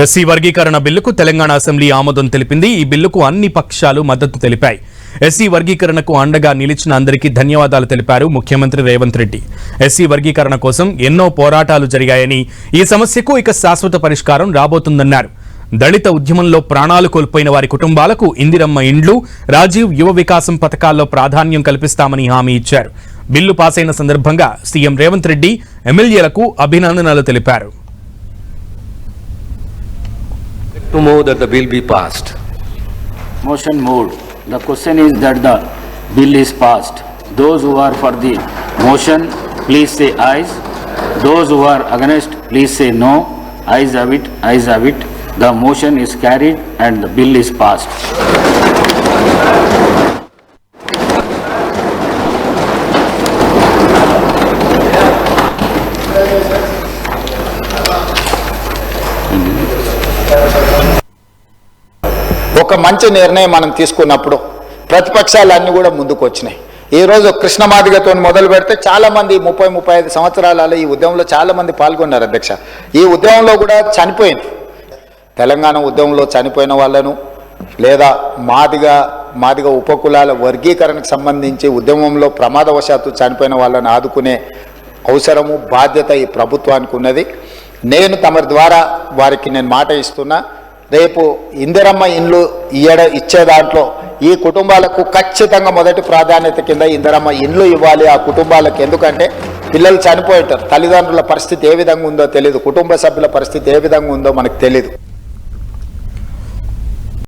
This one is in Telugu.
ఎస్సీ వర్గీకరణ బిల్లుకు తెలంగాణ అసెంబ్లీ ఆమోదం తెలిపింది. ఈ బిల్లుకు అన్ని పక్షాలు మద్దతు తెలిపాయి. ఎస్సీ వర్గీకరణకు అండగా నిలిచిన అందరికీ ధన్యవాదాలు తెలిపారు ముఖ్యమంత్రి రేవంత్ రెడ్డి. ఎస్సీ వర్గీకరణ కోసం ఎన్నో పోరాటాలు జరిగాయని ఈ సమస్యకు ఇక శాశ్వత పరిష్కారం రాబోతుందన్నారు. దళిత ఉద్యమంలో ప్రాణాలు కోల్పోయిన వారి కుటుంబాలకు ఇందిరమ్మ ఇండ్లు రాజీవ్ యువ వికాసం పథకాల్లో ప్రాధాన్యం కల్పిస్తామని హామీ ఇచ్చారు. బిల్లు పాసైన సందర్భంగా సీఎం రేవంత్ రెడ్డి ఎమ్మెల్యేలకు అభినందనలు తెలిపారు. To move that the bill be passed. Motion moved. The question is that the bill is passed. Those who are for the motion, please say ayes. Those who are against, please say no. Ayes have it, ayes have it. The motion is carried and the bill is passed. ఒక మంచి నిర్ణయం మనం తీసుకున్నప్పుడు ప్రతిపక్షాలన్నీ కూడా ముందుకు వచ్చినాయి. ఈరోజు కృష్ణ మాదిగతో మొదలు పెడితే చాలామంది ముప్పై ముప్పై ఐదు సంవత్సరాలలో ఈ ఉద్యమంలో చాలామంది పాల్గొన్నారు అధ్యక్ష. ఈ ఉద్యమంలో కూడా చనిపోయింది. తెలంగాణ ఉద్యమంలో చనిపోయిన వాళ్ళను లేదా మాదిగ మాదిగ ఉపకులాల వర్గీకరణకు సంబంధించి ఉద్యమంలో ప్రమాదవశాత్తు చనిపోయిన వాళ్ళని ఆదుకునే అవసరము బాధ్యత ఈ ప్రభుత్వానికి ఉన్నది. నేను తమరి ద్వారా వారికి నేను మాట ఇస్తున్నా. రేపు ఇందిరమ్మ ఇండ్లు ఇయ్యడ ఇచ్చే దాంట్లో ఈ కుటుంబాలకు ఖచ్చితంగా మొదటి ప్రాధాన్యత కింద ఇందిరమ్మ ఇండ్లు ఇవ్వాలి ఆ కుటుంబాలకు. ఎందుకంటే పిల్లలు చనిపోయింటారు. తల్లిదండ్రుల పరిస్థితి ఏ విధంగా ఉందో తెలియదు కుటుంబ సభ్యుల పరిస్థితి ఏ విధంగా ఉందో మనకు తెలియదు